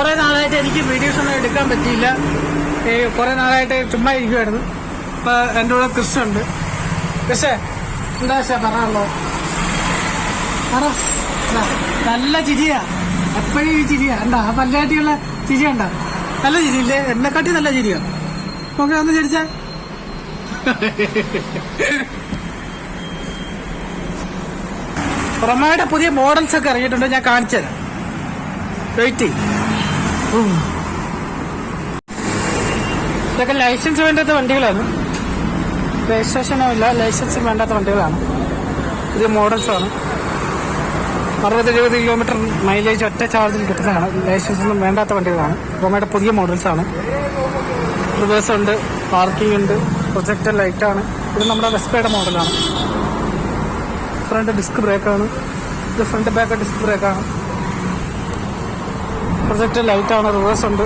കുറെ നാളായിട്ട് എനിക്ക് വീഡിയോസ് ഒന്നും എടുക്കാൻ പറ്റിയില്ല. കുറേ നാളായിട്ട് ചുമ്മാ ഇരിക്കുമായിരുന്നു ഇപ്പൊ എന്റെ കൂടെ ക്രിസ് ഉണ്ട്. ക്രിസ് എന്താ പക്ഷേ പറയാനുള്ളത്? പറ. നല്ല ചിരിയാ. എപ്പോഴും ഈ ചിരിയാ. എന്താ ആ പല്ലാട്ടിയുള്ള ചിരി ഉണ്ടോ നല്ല ചിരിയില്ലേ എന്നെക്കാട്ടി നല്ല ചിരിയാ. നമുക്ക് ഒന്ന് ചിരിച്ചാ. റൊമയുടെ പുതിയ മോഡൽസ് ഒക്കെ ഇറങ്ങിയിട്ടുണ്ട്. ഞാൻ കാണിച്ചു തരാം വെയിറ്റ് ഇതൊക്കെ ലൈസൻസ് വേണ്ടാത്ത വണ്ടികളാണ് രജിസ്ട്രേഷനോ ഇല്ല ലൈസൻസ് വേണ്ടാത്ത വണ്ടികളാണ്. ഇത് മോഡൽസാണ് അറുപത് എഴുപത് കിലോമീറ്റർ മൈലേജ് ഒറ്റ ചാർജിൽ കിട്ടുന്നതാണ്. ലൈസൻസ് ഒന്നും വേണ്ടാത്ത വണ്ടികളാണ്. റൊമയുടെ പുതിയ മോഡൽസാണ് റിവേഴ്സ് ഉണ്ട് പാർക്കിംഗ് ഉണ്ട് പ്രൊജക്ടർ ലൈറ്റാണ് ഇത് നമ്മുടെ വെസ്പയുടെ മോഡലാണ് ഫ്രണ്ട് ഡിസ്ക് ബ്രേക്കാണ് ഇത് ഫ്രണ്ട് ബാക്ക് ഡിസ്ക് ബ്രേക്കാണ് പ്രൊജക്ടർ ലൈറ്റ് ആണ് റിവേഴ്സ് ഉണ്ട്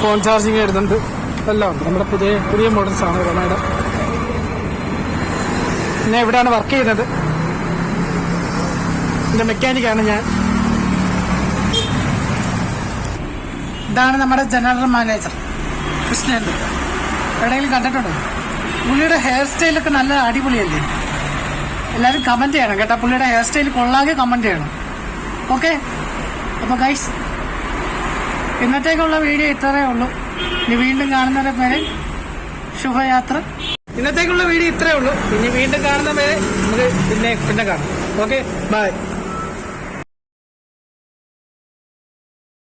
ഫോൺ ചാർജിങ് വരുന്നുണ്ട് എല്ലാം ഉണ്ട്. നമ്മുടെ പുതിയ പുതിയ മോഡൽസ് ആണ് റൊമയുടെ ഞാൻ ഇവിടെയാണ് വർക്ക് ചെയ്യുന്നത്. എന്റെ മെക്കാനിക്കാണ് ഞാൻ. ഇതാണ് നമ്മുടെ ജനറൽ മാനേജർ കൃഷ്ണൻ എവിടെയെങ്കിലും കണ്ടിട്ടുണ്ടോ? പുള്ളിയുടെ ഹെയർ സ്റ്റൈലൊക്കെ നല്ല അടിപൊളിയല്ലേ? എല്ലാവരും കമന്റ് ചെയ്യണം കേട്ടോ. പുള്ളിയുടെ ഹെയർ സ്റ്റൈൽ കൊള്ളാകെ കമന്റ് ചെയ്യണം. ഓക്കെ അപ്പോൾ ഗൈസ് ഇന്നത്തേക്കുള്ള വീഡിയോ ഇത്രയേ ഉള്ളൂ. ഇനി വീണ്ടും കാണുന്നവരെ പേരെ ശുഭയാത്ര. ഇന്നത്തേക്കുള്ള വീഡിയോ ഇത്രയേ ഉള്ളൂ. ഇനി വീണ്ടും കാണുന്ന പേരെ നമുക്ക് പിന്നെ പിന്നെ കാണാം. Okay bye